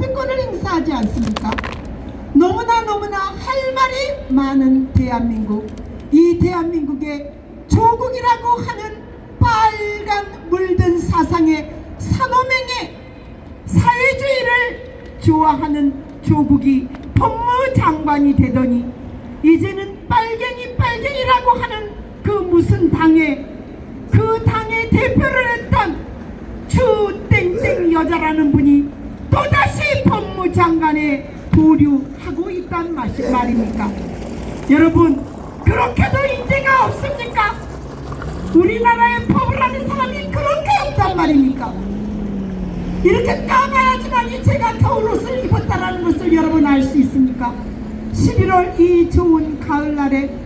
발표권을 행사하지 않습니까? 너무나 너무나 할 말이 많은 대한민국 이 대한민국의 조국이라고 하는 빨간 물든 사상의 산호맹의 사회주의를 좋아하는 조국이 법무장관이 되더니 이제는 빨갱이 빨갱이라고 하는 그 무슨 당의 그 당의 대표를 했던 추 땡땡 여자라는 분이 법무장관에 보류하고 있단 말입니까? 여러분 그렇게도 인재가 없습니까? 우리나라의 법을 하는 사람이 그렇게 없단 말입니까? 이렇게 까봐야지만이 제가 겨울 옷을 입었다라는 것을 여러분 알 수 있습니까? 11월 이 좋은 가을날에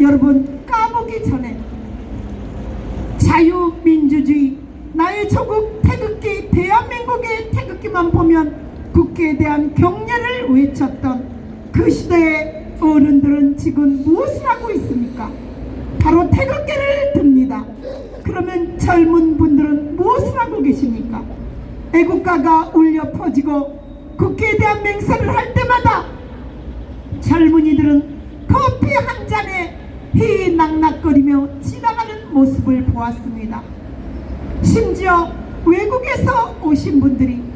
여러분 까보기 전에 자유민주주의 나의 조국 태극기 대한민국의 태극기만 보면 국기에 대한 경례를 외쳤던 그 시대의 어른들은 지금 무엇을 하고 있습니까? 바로 태극기를 듭니다. 그러면 젊은 분들은 무엇을 하고 계십니까? 애국가가 울려 퍼지고 국기에 대한 맹세를 할 때마다 젊은이들은 커피 한 잔에 희낙낙거리며 지나가는 모습을 보았습니다. 심지어 외국에서 오신 분들이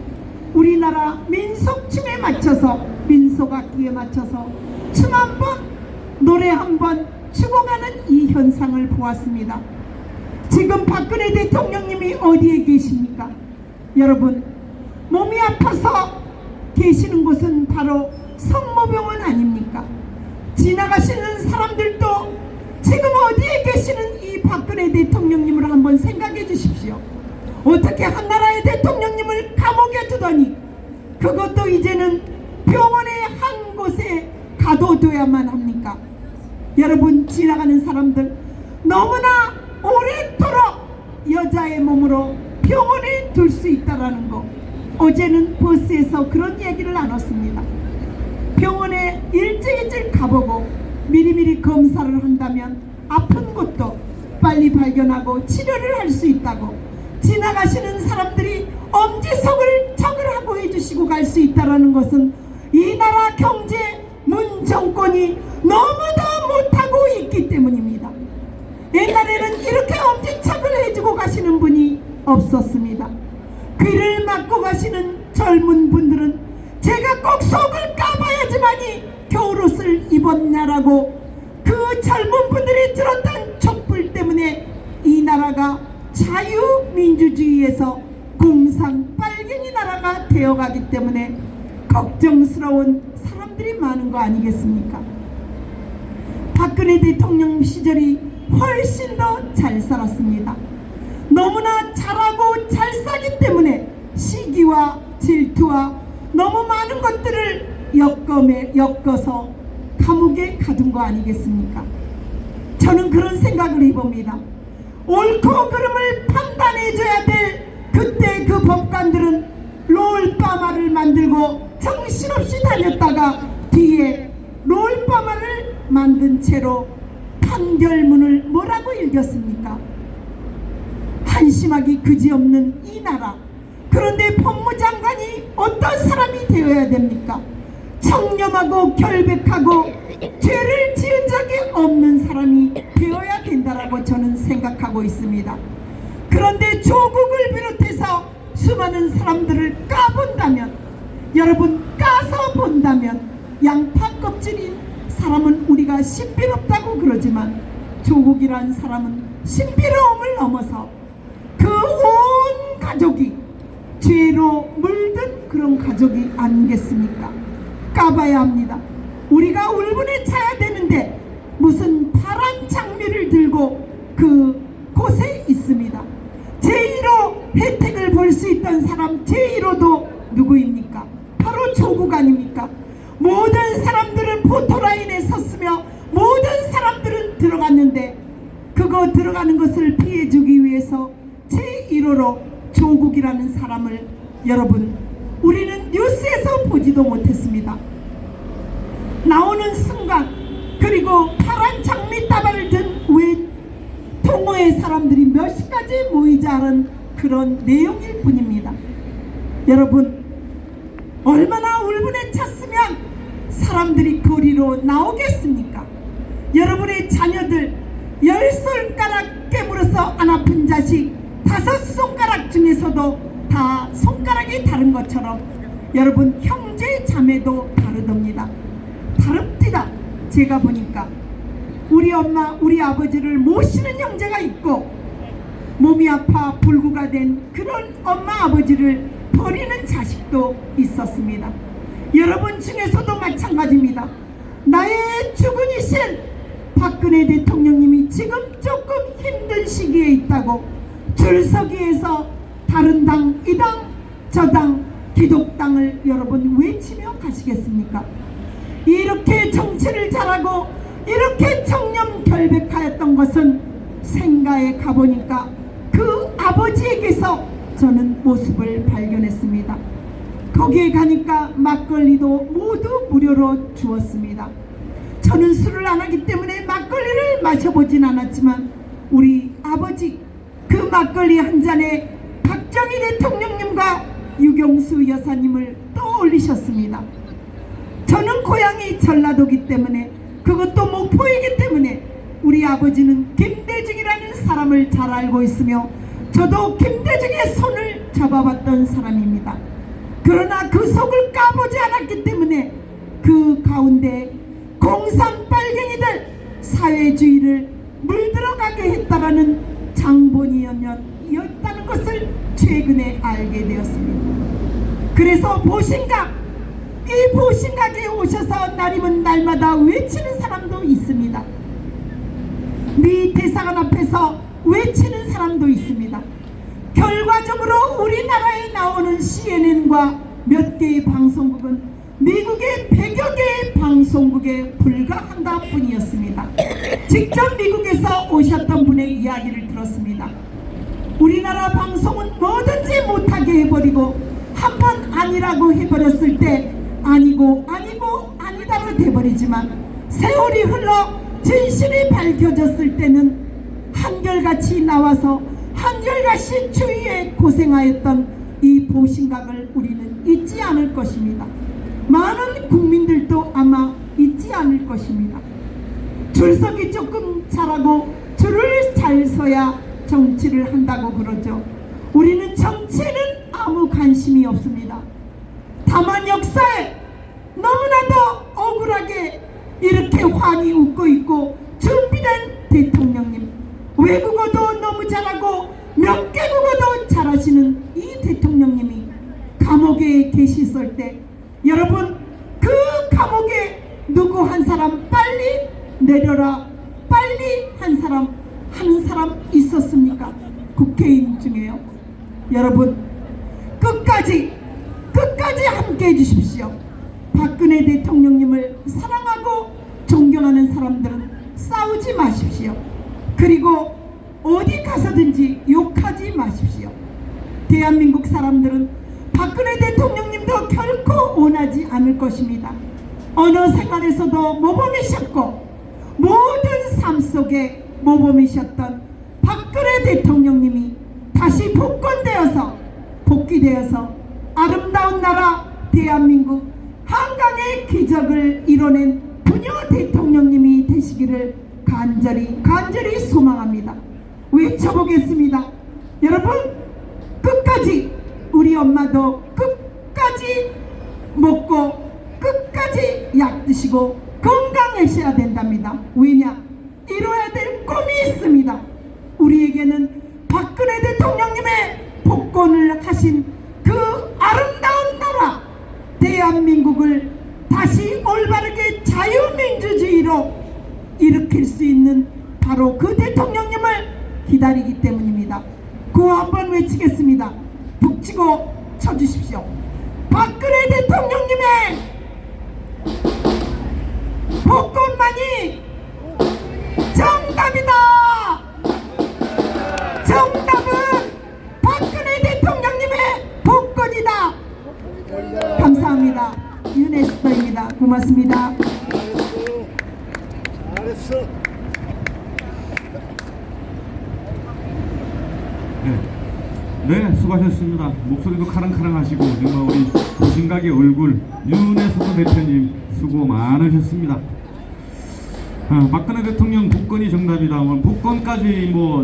우리나라 민속 춤에 맞춰서 민속악기에 맞춰서 춤 한 번, 노래 한번 추고 가는 이 현상을 보았습니다. 지금 박근혜 대통령님이 어디에 계십니까? 여러분, 몸이 아파서 계시는 곳은 바로 성모병원 아닙니까? 지나가시는 사람들도 지금 어디에 계시는 이 박근혜 대통령님을 한번 생각해 주십시오. 어떻게 한 나라의 대통령님을 감옥에 두더니 그것도 이제는 병원의 한 곳에 가둬둬야만 합니까? 여러분 지나가는 사람들 너무나 오래도록 여자의 몸으로 병원에 둘 수 있다라는 거 어제는 버스에서 그런 얘기를 나눴습니다. 병원에 일찍 일찍 가보고 미리미리 검사를 한다면 아픈 곳도 빨리 발견하고 치료를 할 수 있다고 지나가시는 사람들이 엄지석을 적을 하고 해주시고 갈 수 있다라는 것은 이 나라 경제 문 정권이 너무도 못하고 있기 때문입니다. 옛날에는 이렇게 엄지척을 해주고 가시는 분이 없었습니다. 귀를 막고 가시는 젊은 분들은 제가 꼭 속을 까봐야지만이 겨울옷을 입었냐라고 그 젊은 분들이 들었던 촛불 때문에 이 나라가 자유민주주의에서 공산 빨갱이 나라가 되어가기 때문에 걱정스러운 사람들이 많은 거 아니겠습니까? 박근혜 대통령 시절이 훨씬 더 잘 살았습니다. 너무나 잘하고 잘 사기 때문에 시기와 질투와 너무 많은 것들을 엮어매, 엮어서 감옥에 가둔 거 아니겠습니까? 저는 그런 생각을 해봅니다. 옳고 그름을 판단해줘야 될 그때 그 법관들은 롤빠마를 만들고 정신없이 다녔다가 뒤에 롤빠마를 만든 채로 판결문을 뭐라고 읽었습니까? 한심하기 그지없는 이 나라 그런데 법무장관이 어떤 사람이 되어야 됩니까? 청렴하고 결백하고 죄를 지은 적이 없는 사람이 되어야 된다라고 저는 생각하고 있습니다. 그런데 조국을 비롯해서 수많은 사람들을 까본다면 여러분 까서 본다면 양파 껍질인 사람은 우리가 신비롭다고 그러지만 조국이란 사람은 신비로움을 넘어서 그 온 가족이 죄로 물든 그런 가족이 아니겠습니까? 까봐야 합니다. 우리가 울분에 차야 되는데 무슨 파란 장미를 들고 그 곳에 있습니다. 제1호 혜택을 볼 수 있던 사람 제1호도 누구입니까? 바로 조국 아닙니까? 모든 사람들은 포토라인에 섰으며 모든 사람들은 들어갔는데 그거 들어가는 것을 피해주기 위해서 제1호로 조국이라는 사람을 여러분 우리는 뉴스에서 보지도 못했습니다. 나오는 순간 그리고 파란 장미다발을 든웬 동호회 사람들이 몇십 가지 모이지 않은 그런 내용일 뿐입니다. 여러분 얼마나 울분에 찼으면 사람들이 거리로 나오겠습니까? 여러분의 자녀들 열 손가락 깨물어서 안 아픈 자식 다섯 손가락 중에서도 다 손가락이 다른 것처럼 여러분 형제 자매도 다르답니다. 다릅니다. 제가 보니까 우리 엄마 우리 아버지를 모시는 형제가 있고 몸이 아파 불구가 된 그런 엄마 아버지를 버리는 자식도 있었습니다. 여러분 중에서도 마찬가지입니다. 나의 주군이신 박근혜 대통령님이 지금 조금 힘든 시기에 있다고 줄서기에서 다른 당, 이 당, 저 당, 기독당을 여러분 외치며 가시겠습니까? 이렇게 정치를 잘하고 이렇게 청렴 결백하였던 것은 생가에 가보니까 그 아버지에게서 저는 모습을 발견했습니다. 거기에 가니까 막걸리도 모두 무료로 주었습니다. 저는 술을 안 하기 때문에 막걸리를 마셔보진 않았지만 우리 아버지 그 막걸리 한 잔에 박정희 대통령님과 유경수 여사님을 떠올리셨습니다. 저는 고향이 전라도기 때문에 그것도 목포이기 때문에 우리 아버지는 김대중이라는 사람을 잘 알고 있으며 저도 김대중의 손을 잡아봤던 사람입니다. 그러나 그 속을 까보지 않았기 때문에 그 가운데 공산 빨갱이들 사회주의를 물들어가게 했다라는 장본이었다는 것을 최근에 알게 되었습니다. 그래서 보신각 이 보신각에 오셔서 날이면 날마다 외치는 사람도 있습니다. 미 대사관 앞에서 외치는 사람도 있습니다. 결과적으로 우리나라에 나오는 CNN과 몇 개의 방송국은 미국의 100여 개의 방송국에 불과한다 뿐이었습니다. 직접 미국에서 오셨던 분의 이야기를 들었습니다. 우리나라 방송은 뭐든지 못하게 해버리고 한 번 아니라고 해버렸을 때 아니고 아니고 아니다로 돼버리지만 세월이 흘러 진실이 밝혀졌을 때는 한결같이 나와서 한결같이 추위에 고생하였던 이 보신각을 우리는 잊지 않을 것입니다. 많은 국민들도 아마 잊지 않을 것입니다. 줄서기 조금 잘하고 줄을 잘 서야 정치를 한다고 그러죠. 우리는 정치에는 아무 관심이 없습니다. 다만 역사에 너무나도 억울하게 이렇게 환히 웃고 있고 준비된 대통령님 외국어도 너무 잘하고 몇 개국어도 잘하시는 이 대통령님이 감옥에 계셨을 때 여러분 그 감옥에 누구 한 사람 빨리 내려라 빨리 한 사람 하는 사람 있었습니까? 국회의원 중에요. 여러분 끝까지 끝까지 함께 해 주십시오. 박근혜 대통령님을 사랑하고 존경하는 사람들은 싸우지 마십시오. 그리고 어디 가서든지 욕하지 마십시오. 대한민국 사람들은 박근혜 대통령님도 결코 원하지 않을 것입니다. 어느 생활에서도 모범이셨고 모든 삶 속에 모범이셨던 박근혜 대통령님이 다시 복권되어서 복귀되어서 아름다운 나라 대한민국 한강의 기적을 이뤄낸 부녀 대통령님이 되시기를 간절히 간절히 소망합니다. 외쳐보겠습니다. 여러분 끝까지 우리 엄마도 끝까지 먹고 끝까지 약 드시고 건강하셔야 된답니다. 왜냐? 이뤄야 될 꿈이 있습니다. 우리에게는 박근혜 대통령님의 복권을 하신 그 아름다운 나라 대한민국을 다시 올바르게 자유민주주의로 일 네, 수고하셨습니다. 목소리도 카랑카랑하시고 정말 우리 고신각의 얼굴 윤혜숙 대표님 수고 많으셨습니다. 어, 박근혜 대통령 복권이 정답이다. 뭐 복권까지 뭐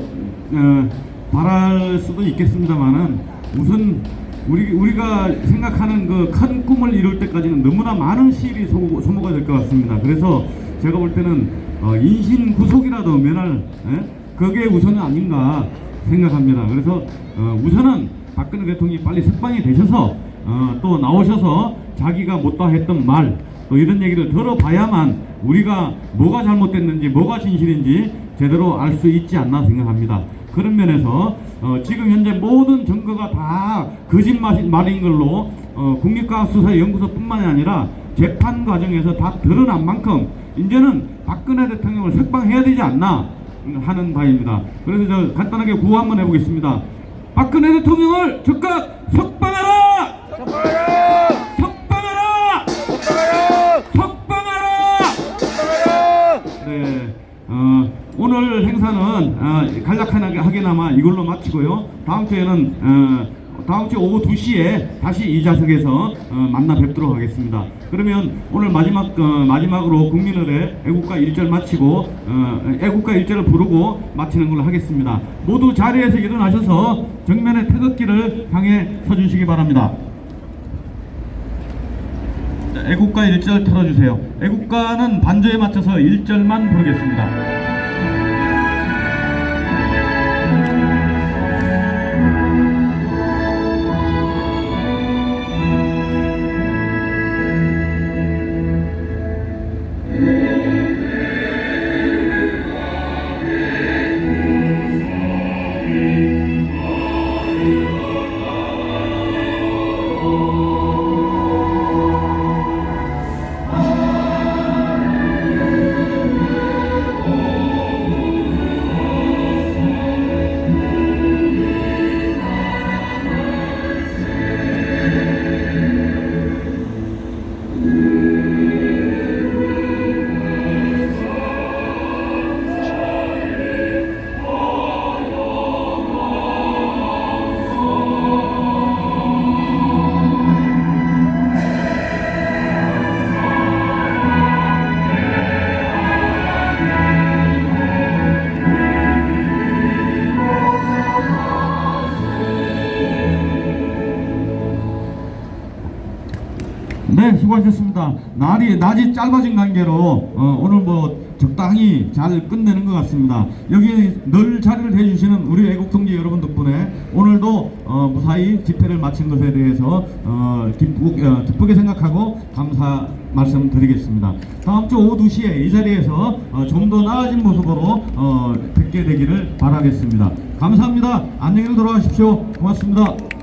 어, 바랄 수도 있겠습니다만은 우선 우리 우리가 생각하는 그 큰 꿈을 이룰 때까지는 너무나 많은 시일이 소, 소모가 될 것 같습니다. 그래서 제가 볼 때는 어, 인신 구속이라도 면할 예? 그게 우선은 아닌가 생각합니다. 그래서 어, 우선은 박근혜 대통령이 빨리 석방이 되셔서 어, 또 나오셔서 자기가 못다 했던 말 또 이런 얘기를 들어봐야만 우리가 뭐가 잘못됐는지 뭐가 진실인지 제대로 알 수 있지 않나 생각합니다. 그런 면에서 어, 지금 현재 모든 증거가 다 거짓말인 걸로 어, 국립과학수사연구소뿐만이 아니라 재판 과정에서 다 드러난 만큼 이제는 박근혜 대통령을 석방해야 되지 않나 하는 바입니다. 그래서 저 간단하게 구호 한번 해보겠습니다. 박근혜 대통령을 즉각 석방하라! 석방하라! 석방하라! 석방하라! 석방하라! 석방하라! 네, 어, 오늘 행사는 어, 간략하게 하게나마 이걸로 마치고요. 다음 주에는 어, 다음 주 오후 2시에 다시 이 좌석에서 어, 만나 뵙도록 하겠습니다. 그러면 오늘 마지막 어, 마지막으로 국민을의 애국가 1절 마치고 어, 애국가 1절을 부르고 마치는 걸로 하겠습니다. 모두 자리에서 일어나셔서 정면의 태극기를 향해 서주시기 바랍니다. 자, 애국가 1절 틀어주세요. 애국가는 반주에 맞춰서 1절만 부르겠습니다. 네, 날이 낮이 짧아진 관계로 어, 오늘 뭐 적당히 잘 끝내는 것 같습니다. 여기 늘 자리를 해주시는 우리 애국 동지 여러분 덕분에 오늘도 어, 무사히 집회를 마친 것에 대해서 어, 기쁘, 어, 기쁘게 생각하고 감사 말씀드리겠습니다. 다음 주 오후 2시에 이 자리에서 어, 좀 더 나아진 모습으로 어, 뵙게 되기를 바라겠습니다. 감사합니다. 안녕히 돌아가십시오. 고맙습니다.